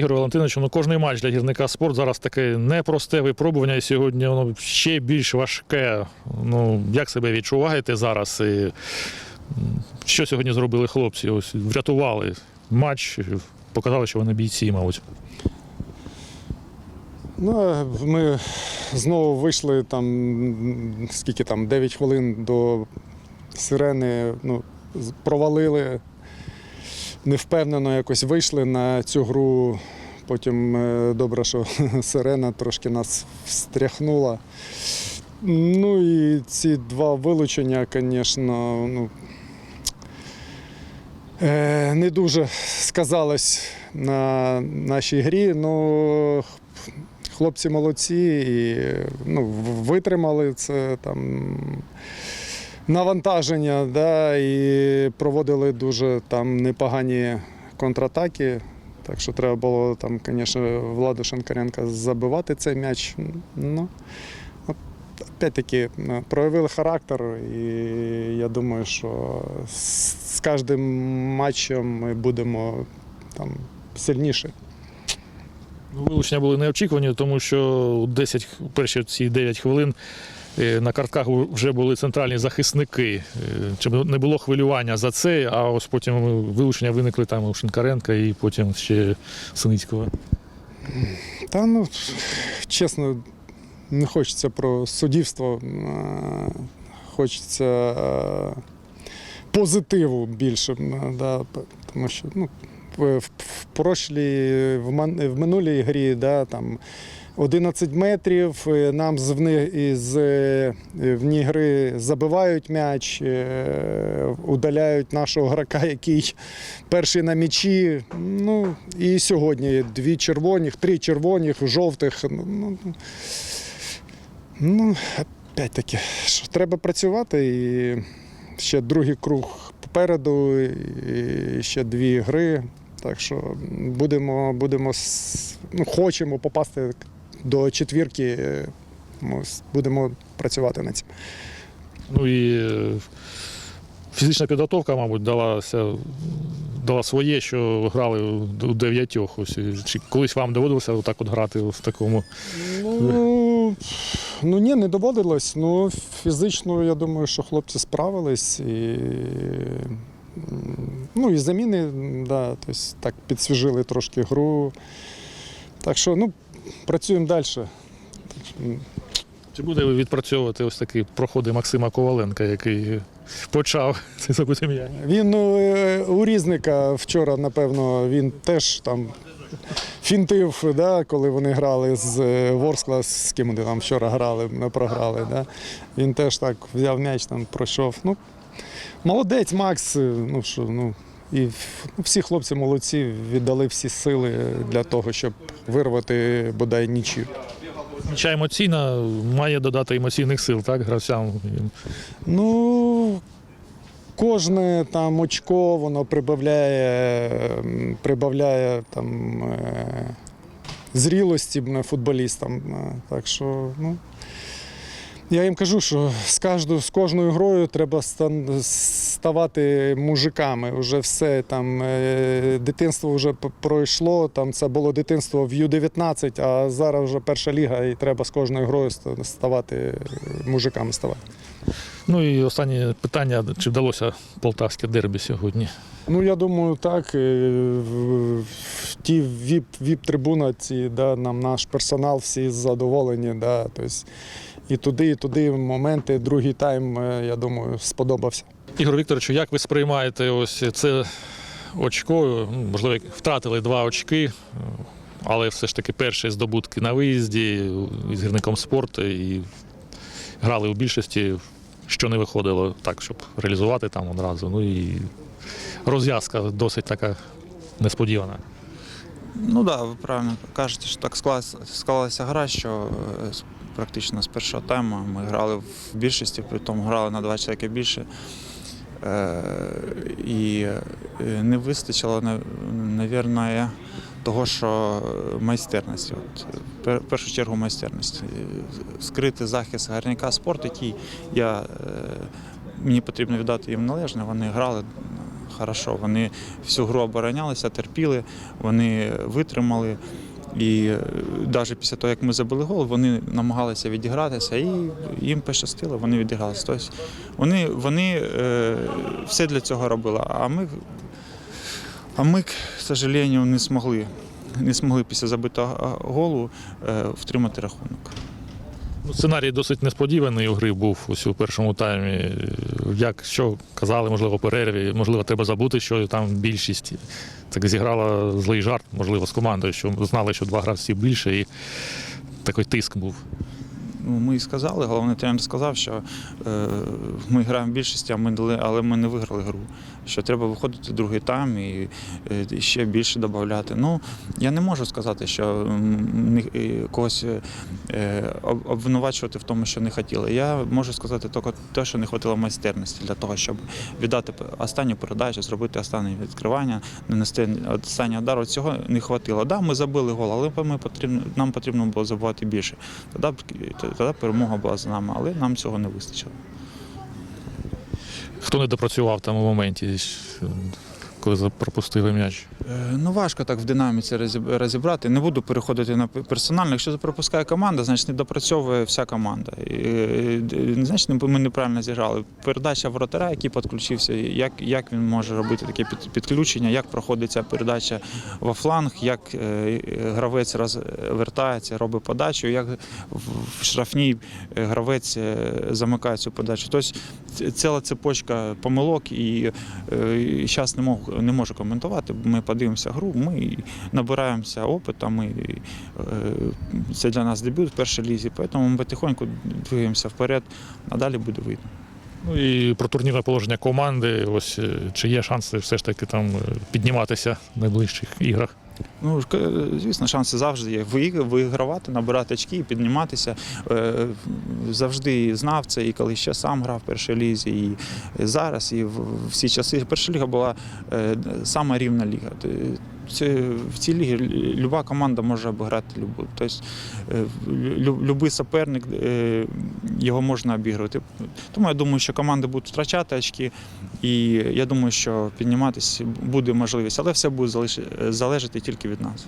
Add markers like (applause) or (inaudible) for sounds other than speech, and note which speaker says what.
Speaker 1: Ігор Валентинович, ну кожний матч для гірника спорт зараз таке непросте випробування, і сьогодні воно ще більш важке. Ну, як себе відчуваєте зараз? І що сьогодні зробили хлопці? Ось врятували матч, показали, що вони бійці, мабуть.
Speaker 2: Ну, ми знову вийшли там, скільки там, 9 хвилин до сирени, ну, провалили, невпевнено якось вийшли на цю гру. Потім е, добре, що (laughs) сирена трошки нас встряхнула. Ну і ці два вилучення, звісно, ну, е, не дуже сказалось на нашій грі. Ну, хлопці молодці і ну, витримали це там навантаження, да, і проводили дуже там непогані контратаки. Так що треба було там, звісно, Владу Шенкаренка забивати цей м'яч. Ну, опять-таки, ну, проявили характер, і я думаю, що з, кожним матчем ми будемо там сильніші.
Speaker 1: Ну, Вилучення були неочікувані, тому що 10, перші ці 9 хвилин е, на картках вже були центральні захисники. Е, Чи не було хвилювання за це, а ось потім вилучення виникли там у Шинкаренка і потім ще Синицького.
Speaker 2: Та ну, чесно, не хочеться про суддівство. е, Хочеться е, позитиву більше. е, Да, тому що ну, в, прошлій, в, минулій грі да, там 11 метрів, е, нам з із е, вні гри забивають м'яч, е, удаляють нашого грака, який перший на м'ячі. Ну і сьогодні дві червоних, три червоних, жовтих. Ну, ну, ну опять таки, що треба працювати і ще другий круг попереду, і ще дві гри. Так що будемо, будемо ну, хочемо попасти до четвірки. е, Будемо працювати над цим.
Speaker 1: Ну і е, фізична підготовка, мабуть, далася, дала своє, що грали у дев'ятьох. Ось, чи колись вам доводилося отак от грати в такому.
Speaker 2: Ну, ну ні, не доводилось. Ну, фізично, я думаю, що хлопці справились. І, ну, і заміни, да, тобто, так підсвіжили трошки гру. Так що, ну, працюємо далі.
Speaker 1: Чи буде відпрацьовувати ось такі проходи Максима Коваленка, який почав (laughs) це закутим'я?
Speaker 2: Він ну, е, у різника вчора, напевно, він теж там фінтив, да, коли вони грали з е, Ворскла, з ким вони там вчора грали, ми програли. Да. Він теж так взяв м'яч, там пройшов. Ну, молодець Макс. е, Ну, що, ну, і ну, всі хлопці молодці, віддали всі сили для того, щоб вирвати бодай нічию.
Speaker 1: Хоча емоційна має додати емоційних сил, так, гравцям.
Speaker 2: Ну, кожне там очко, воно прибавляє, прибавляє там, е, зрілості футболістам. Е, Так що, ну. Я їм кажу, що з, кожну, з кожною грою треба ставати мужиками. Уже все там е, дитинство вже пройшло. Там це було дитинство в Ю-19, а зараз вже перша ліга, і треба з кожною грою ставати мужиками ставати.
Speaker 1: Ну і останнє питання: чи вдалося полтавське дербі сьогодні?
Speaker 2: Ну, я думаю, так. е, Ті віп, віп-трибуна, ці, да, нам наш персонал всі задоволені. Да, тобто, і туди, і туди моменти, другий тайм, е, я думаю, сподобався.
Speaker 1: Ігор Вікторовичу, як ви сприймаєте ось це очко? Ну, Можливо, втратили два очки, але все ж таки перші здобутки на виїзді із гірником спорту і грали у більшості, що не виходило так, щоб реалізувати там одразу. Ну і розв'язка досить така несподівана.
Speaker 3: Ну так, да, ви правильно кажете, що так склалася, склалася гра, що е, практично з першого тайму ми грали в більшості, при тому грали на два чоловіки більше. Е, і е, не вистачило, мабуть, того, що майстерності. В першу чергу майстерності. Е, Скрити захист гарняка спорту, який я, е, мені потрібно віддати їм належне, вони грали хорошо. Вони всю гру оборонялися, терпіли, вони витримали. І навіть після того, як ми забили гол, вони намагалися відігратися, і їм пощастило, вони відігралися. Тобто вони, вони е, все для цього робили. А ми, а ми, к сожалению, не змогли, не змогли після забитого голу е, втримати рахунок.
Speaker 1: Ну, Сценарій досить несподіваний у гри був ось у першому таймі. Як що казали, можливо, перерві, можливо, треба забути, що там більшість так зіграла злий жарт, можливо, з командою, що знали, що два гравці більше, і такий тиск був.
Speaker 3: Ну, ми і сказали, головний тренер сказав, що е, ми граємо в більшості, а ми дали, але ми не виграли гру. Що треба виходити другий тайм і, е, і ще більше додати. Ну, я не можу сказати, що е, когось е, обвинувачувати в тому, що не хотіли. Я можу сказати тільки те, що не вистачило майстерності для того, щоб віддати останню передачу, зробити останнє відкривання, нанести останній удар. От Цього не вистачило. Да, ми забили гол, але ми потрібно, нам потрібно було забувати більше. Тоді, б- тоді перемога була за нами, але нам цього не вистачило.
Speaker 1: Хто не допрацював там у моменті, коли пропустили м'яч?
Speaker 3: Е, Ну, важко так в динаміці розібрати. Не буду переходити на пе- персонально. Якщо пропускає команда, значить не допрацьовує вся команда. І, Значить, ми неправильно зіграли. Передача воротаря, який підключився, як, як він може робити таке під- підключення, як проходить ця передача во фланг, як е, гравець розвертається, робить подачу, як в штрафній гравець е, замикає цю подачу. Тобто ціла цепочка помилок і зараз не можу, не можу коментувати. Ми подивимося гру, ми набираємося опиту, ми, е, це для нас дебют в першій лізі, тому ми потихоньку двигаємося вперед, а далі буде видно.
Speaker 1: Ну і про турнірне положення команди. Ось е, чи є шанси все ж таки там е, підніматися в найближчих іграх?
Speaker 3: Ну, ж, звісно, шанси завжди є. Вигравати, набирати очки підніматися. Е, Завжди знав це, і коли ще сам грав в першій лізі, і зараз, і всі часи. Перша ліга була е, сама рівна ліга. В цій лігі люба команда може обіграти любу. Тобто е, лю- любий суперник, е, його можна обігрувати. Тому я думаю, що команди будуть втрачати очки, і я думаю, що підніматися буде можливість, але все буде залежати тільки від нас.